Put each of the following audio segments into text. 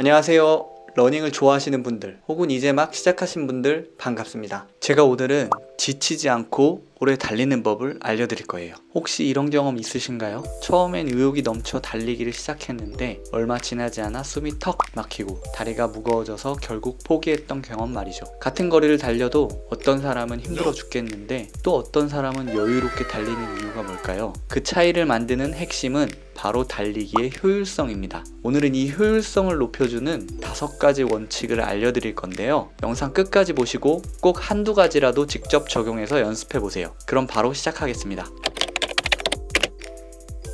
안녕하세요. 러닝을 좋아하시는 분들 혹은 이제 막 시작하신 분들 반갑습니다. 제가 오늘은 지치지 않고 오래 달리는 법을 알려드릴 거예요. 혹시 이런 경험 있으신가요? 처음엔 의욕이 넘쳐 달리기를 시작했는데 얼마 지나지 않아 숨이 턱 막히고 다리가 무거워져서 결국 포기했던 경험 말이죠. 같은 거리를 달려도 어떤 사람은 힘들어 죽겠는데 또 어떤 사람은 여유롭게 달리는 이유가 뭘까요? 그 차이를 만드는 핵심은 바로 달리기의 효율성입니다. 오늘은 이 효율성을 높여주는 다섯 가지 원칙을 알려드릴 건데요. 영상 끝까지 보시고 꼭 한두 가지라도 직접 적용해서 연습해 보세요. 그럼 바로 시작하겠습니다.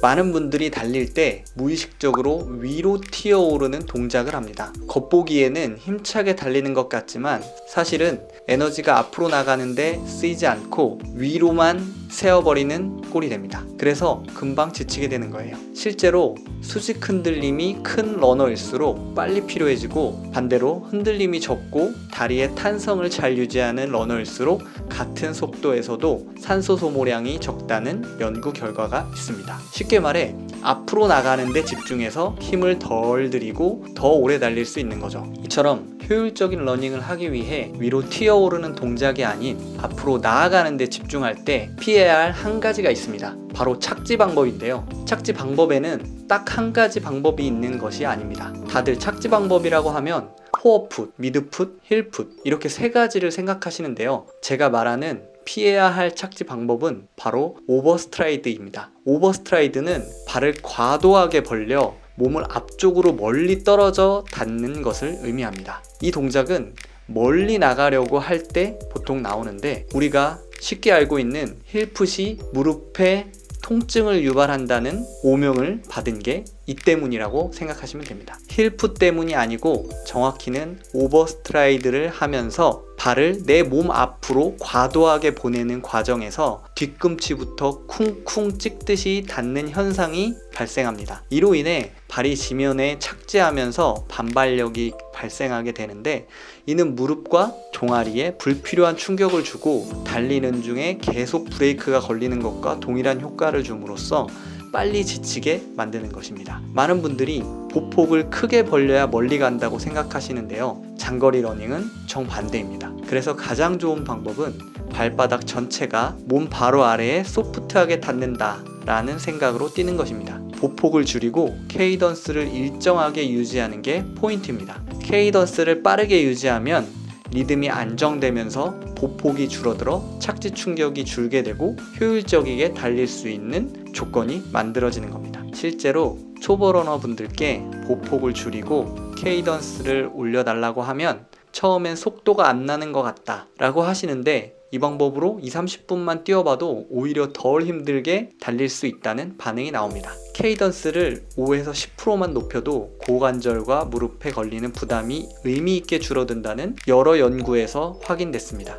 많은 분들이 달릴 때 무의식적으로 위로 튀어오르는 동작을 합니다. 겉보기에는 힘차게 달리는 것 같지만 사실은 에너지가 앞으로 나가는데 쓰이지 않고 위로만 세어버리는 꼴이 됩니다. 그래서 금방 지치게 되는 거예요. 실제로 수직 흔들림이 큰 러너일수록 빨리 필요해지고 반대로 흔들림이 적고 다리의 탄성을 잘 유지하는 러너일수록 같은 속도에서도 산소 소모량이 적다는 연구 결과가 있습니다. 쉽게 말해 앞으로 나가는데 집중해서 힘을 덜 들이고 더 오래 달릴 수 있는 거죠. 이처럼 효율적인 러닝을 하기 위해 위로 튀어오르는 동작이 아닌 앞으로 나아가는데 집중할 때 피해야 할 한 가지가 있습니다. 바로 착지 방법인데요. 착지 방법에는 딱 한 가지 방법이 있는 것이 아닙니다. 다들 착지 방법이라고 하면 포어풋, 미드풋, 힐풋 이렇게 세 가지를 생각하시는데요. 제가 말하는 피해야 할 착지 방법은 바로 오버스트라이드입니다. 오버스트라이드는 발을 과도하게 벌려 몸을 앞쪽으로 멀리 떨어져 닿는 것을 의미합니다. 이 동작은 멀리 나가려고 할 때 보통 나오는데 우리가 쉽게 알고 있는 힐풋이 무릎에 통증을 유발한다는 오명을 받은 게 이 때문이라고 생각하시면 됩니다. 힐풋 때문이 아니고 정확히는 오버스트라이드를 하면서 발을 내 몸 앞으로 과도하게 보내는 과정에서 뒤꿈치부터 쿵쿵 찍듯이 닿는 현상이 발생합니다. 이로 인해 발이 지면에 착지하면서 반발력이 발생하게 되는데 이는 무릎과 종아리에 불필요한 충격을 주고 달리는 중에 계속 브레이크가 걸리는 것과 동일한 효과를 줌으로써 빨리 지치게 만드는 것입니다. 많은 분들이 보폭을 크게 벌려야 멀리 간다고 생각하시는데요. 장거리 러닝은 정반대입니다. 그래서 가장 좋은 방법은 발바닥 전체가 몸 바로 아래에 소프트하게 닿는다 라는 생각으로 뛰는 것입니다. 보폭을 줄이고 케이던스를 일정하게 유지하는 게 포인트입니다. 케이던스를 빠르게 유지하면 리듬이 안정되면서 보폭이 줄어들어 착지 충격이 줄게 되고 효율적이게 달릴 수 있는 조건이 만들어지는 겁니다. 실제로 초보 러너 분들께 보폭을 줄이고 케이던스를 올려달라고 하면 처음엔 속도가 안 나는 것 같다 라고 하시는데 이 방법으로 2, 30분만 뛰어봐도 오히려 덜 힘들게 달릴 수 있다는 반응이 나옵니다. 케이던스를 5에서 10%만 높여도 고관절과 무릎에 걸리는 부담이 의미 있게 줄어든다는 여러 연구에서 확인됐습니다.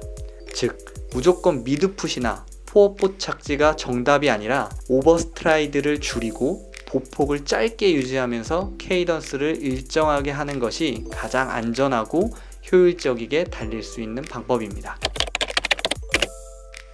즉, 무조건 미드풋이나 포어풋 착지가 정답이 아니라 오버스트라이드를 줄이고 보폭을 짧게 유지하면서 케이던스를 일정하게 하는 것이 가장 안전하고 효율적이게 달릴 수 있는 방법입니다.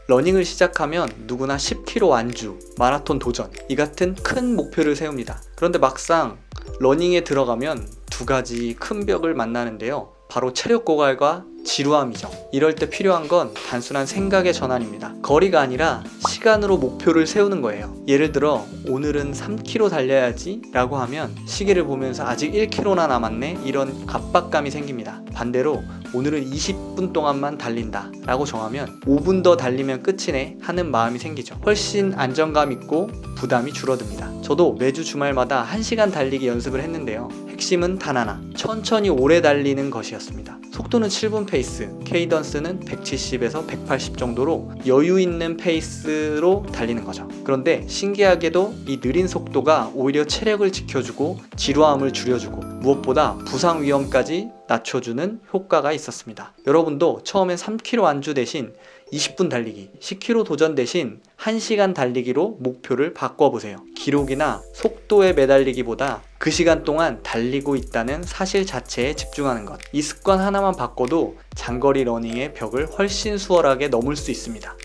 러닝을 시작하면 누구나 10km 완주, 마라톤 도전, 이 같은 큰 목표를 세웁니다. 그런데 막상 러닝에 들어가면 두 가지 큰 벽을 만나는데요. 바로 체력 고갈과 지루함이죠. 이럴 때 필요한 건 단순한 생각의 전환입니다. 거리가 아니라 시간으로 목표를 세우는 거예요. 예를 들어 오늘은 3km 달려야지 라고 하면 시계를 보면서 아직 1km나 남았네 이런 압박감이 생깁니다. 반대로 오늘은 20분 동안만 달린다 라고 정하면 5분 더 달리면 끝이네 하는 마음이 생기죠. 훨씬 안정감 있고 부담이 줄어듭니다. 저도 매주 주말마다 1시간 달리기 연습을 했는데요. 핵심은 단 하나. 천천히 오래 달리는 것이었습니다. 속도는 7분 페이스, 케이던스는 170에서 180 정도로 여유 있는 페이스로 달리는 거죠. 그런데 신기하게도 이 느린 속도가 오히려 체력을 지켜주고 지루함을 줄여주고 무엇보다 부상 위험까지 낮춰주는 효과가 있었습니다. 여러분도 처음엔 3km 안주 대신 20분 달리기, 10km 도전 대신 1시간 달리기로 목표를 바꿔보세요. 기록이나 속도에 매달리기보다 그 시간 동안 달리고 있다는 사실 자체에 집중하는 것. 이 습관 하나만 바꿔도 장거리 러닝의 벽을 훨씬 수월하게 넘을 수 있습니다.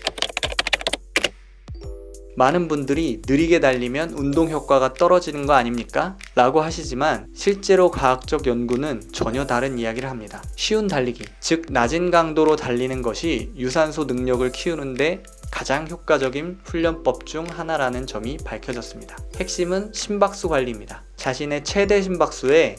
많은 분들이 느리게 달리면 운동 효과가 떨어지는 거 아닙니까? 라고 하시지만 실제로 과학적 연구는 전혀 다른 이야기를 합니다. 쉬운 달리기, 즉 낮은 강도로 달리는 것이 유산소 능력을 키우는데 가장 효과적인 훈련법 중 하나라는 점이 밝혀졌습니다. 핵심은 심박수 관리입니다. 자신의 최대 심박수에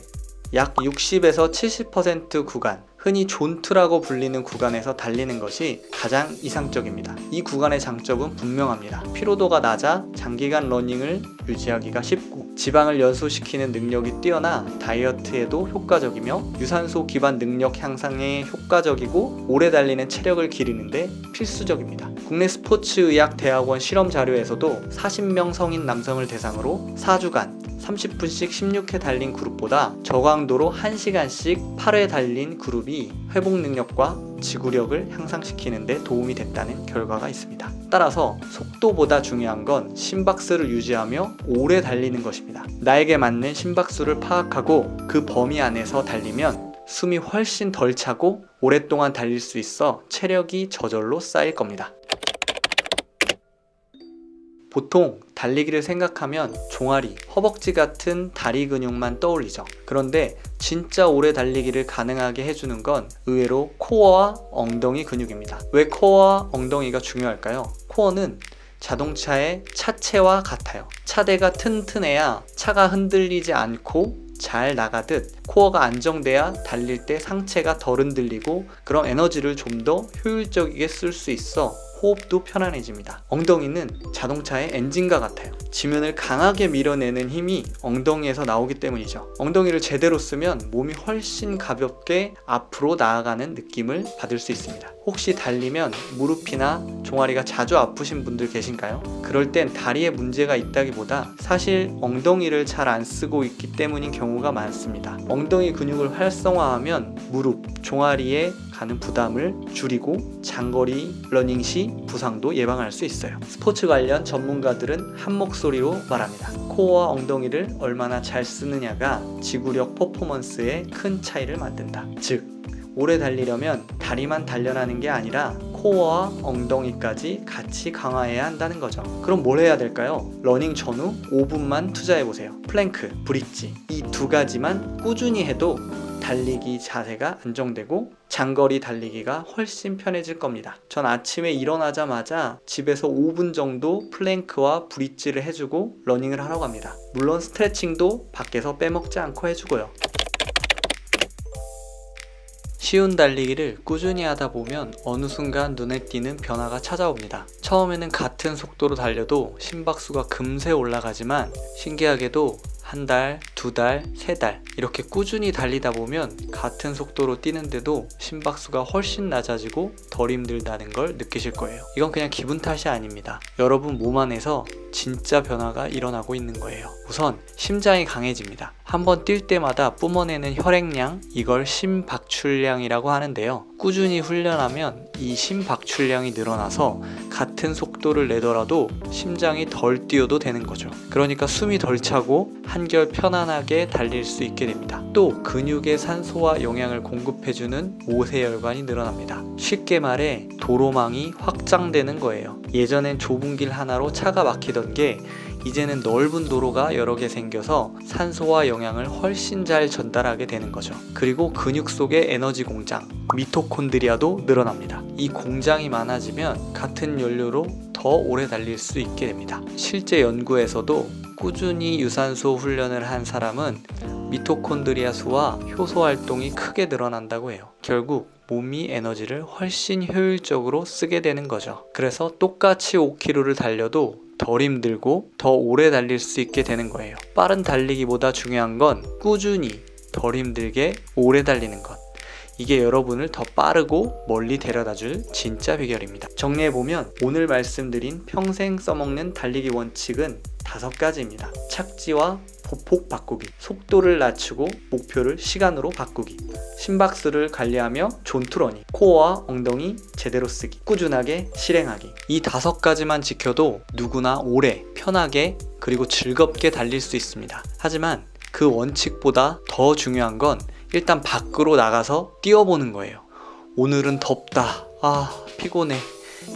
약 60에서 70% 구간, 흔히 존트라고 불리는 구간에서 달리는 것이 가장 이상적입니다. 이 구간의 장점은 분명합니다. 피로도가 낮아 장기간 러닝을 유지하기가 쉽고 지방을 연소시키는 능력이 뛰어나 다이어트에도 효과적이며 유산소 기반 능력 향상에 효과적이고 오래 달리는 체력을 기르는데 필수적입니다. 국내 스포츠의학 대학원 실험 자료에서도 40명 성인 남성을 대상으로 4주간 30분씩 16회 달린 그룹보다 저강도로 1시간씩 8회 달린 그룹이 회복 능력과 지구력을 향상시키는데 도움이 됐다는 결과가 있습니다. 따라서 속도보다 중요한 건 심박수를 유지하며 오래 달리는 것입니다. 나에게 맞는 심박수를 파악하고 그 범위 안에서 달리면 숨이 훨씬 덜 차고 오랫동안 달릴 수 있어 체력이 저절로 쌓일 겁니다. 보통 달리기를 생각하면 종아리, 허벅지 같은 다리 근육만 떠올리죠. 그런데 진짜 오래 달리기를 가능하게 해주는 건 의외로 코어와 엉덩이 근육입니다. 왜 코어와 엉덩이가 중요할까요? 코어는 자동차의 차체와 같아요. 차대가 튼튼해야 차가 흔들리지 않고 잘 나가듯 코어가 안정돼야 달릴 때 상체가 덜 흔들리고 그런 에너지를 좀 더 효율적이게 쓸 수 있어 호흡도 편안해집니다. 엉덩이는 자동차의 엔진과 같아요. 지면을 강하게 밀어내는 힘이 엉덩이에서 나오기 때문이죠. 엉덩이를 제대로 쓰면 몸이 훨씬 가볍게 앞으로 나아가는 느낌을 받을 수 있습니다. 혹시 달리면 무릎이나 종아리가 자주 아프신 분들 계신가요? 그럴 땐 다리에 문제가 있다기보다 사실 엉덩이를 잘 안 쓰고 있기 때문인 경우가 많습니다. 엉덩이 근육을 활성화하면 무릎, 종아리에 가는 부담을 줄이고 장거리 러닝 시 부상도 예방할 수 있어요. 스포츠 관련 전문가들은 한 목소리로 말합니다. 코어와 엉덩이를 얼마나 잘 쓰느냐가 지구력 퍼포먼스에 큰 차이를 만든다. 즉, 오래 달리려면 다리만 단련하는 게 아니라 코어와 엉덩이까지 같이 강화해야 한다는 거죠. 그럼 뭘 해야 될까요? 러닝 전후 5분만 투자해 보세요. 플랭크, 브릿지 이 두 가지만 꾸준히 해도 달리기 자세가 안정되고 장거리 달리기가 훨씬 편해질 겁니다. 전 아침에 일어나자마자 집에서 5분 정도 플랭크와 브릿지를 해주고 러닝을 하러 갑니다. 물론 스트레칭도 밖에서 빼먹지 않고 해주고요. 쉬운 달리기를 꾸준히 하다 보면 어느 순간 눈에 띄는 변화가 찾아옵니다. 처음에는 같은 속도로 달려도 심박수가 금세 올라가지만 신기하게도 한 달, 두 달, 세 달 이렇게 꾸준히 달리다 보면 같은 속도로 뛰는데도 심박수가 훨씬 낮아지고 덜 힘들다는 걸 느끼실 거예요. 이건 그냥 기분 탓이 아닙니다. 여러분 몸 안에서 진짜 변화가 일어나고 있는 거예요. 우선 심장이 강해집니다. 한번 뛸 때마다 뿜어내는 혈액량 이걸 심박출량이라고 하는데요. 꾸준히 훈련하면 이 심박출량이 늘어나서 같은 속도를 내더라도 심장이 덜 뛰어도 되는 거죠. 그러니까 숨이 덜 차고 한결 편안하게 달릴 수 있게 됩니다. 또 근육에 산소와 영양을 공급해주는 모세혈관이 늘어납니다. 쉽게 말해 도로망이 확장되는 거예요. 예전엔 좁은 길 하나로 차가 막히던 게 이제는 넓은 도로가 여러 개 생겨서 산소와 영양을 훨씬 잘 전달하게 되는 거죠. 그리고 근육 속의 에너지 공장, 미토콘드리아도 늘어납니다. 이 공장이 많아지면 같은 연료로 더 오래 달릴 수 있게 됩니다. 실제 연구에서도 꾸준히 유산소 훈련을 한 사람은 미토콘드리아 수와 효소 활동이 크게 늘어난다고 해요. 결국 몸이 에너지를 훨씬 효율적으로 쓰게 되는 거죠. 그래서 똑같이 5km를 달려도 덜 힘들고 더 오래 달릴 수 있게 되는 거예요. 빠른 달리기보다 중요한 건 꾸준히 덜 힘들게 오래 달리는 것. 이게 여러분을 더 빠르고 멀리 데려다 줄 진짜 비결입니다. 정리해보면 오늘 말씀드린 평생 써먹는 달리기 원칙은 다섯 가지입니다. 착지와 보폭 바꾸기, 속도를 낮추고 목표를 시간으로 바꾸기, 심박수를 관리하며 존투러닝, 코어와 엉덩이 제대로 쓰기, 꾸준하게 실행하기. 이 다섯 가지만 지켜도 누구나 오래, 편하게, 그리고 즐겁게 달릴 수 있습니다. 하지만 그 원칙보다 더 중요한 건 일단 밖으로 나가서 뛰어보는 거예요. 오늘은 덥다. 아, 피곤해.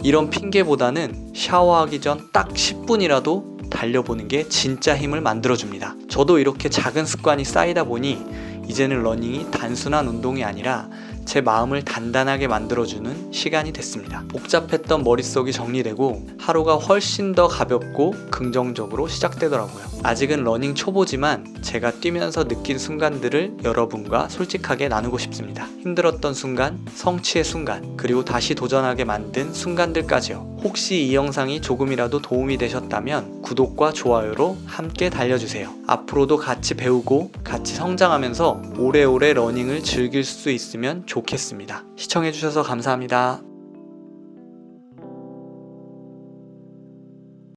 이런 핑계보다는 샤워하기 전 딱 10분이라도 달려보는 게 진짜 힘을 만들어줍니다. 저도 이렇게 작은 습관이 쌓이다 보니 이제는 러닝이 단순한 운동이 아니라 제 마음을 단단하게 만들어주는 시간이 됐습니다. 복잡했던 머릿속이 정리되고 하루가 훨씬 더 가볍고 긍정적으로 시작되더라고요. 아직은 러닝 초보지만 제가 뛰면서 느낀 순간들을 여러분과 솔직하게 나누고 싶습니다. 힘들었던 순간, 성취의 순간, 그리고 다시 도전하게 만든 순간들까지요. 혹시 이 영상이 조금이라도 도움이 되셨다면 구독과 좋아요로 함께 달려주세요. 앞으로도 같이 배우고 같이 성장하면서 오래오래 러닝을 즐길 수 있으면 좋겠습니다. 시청해주셔서 감사합니다.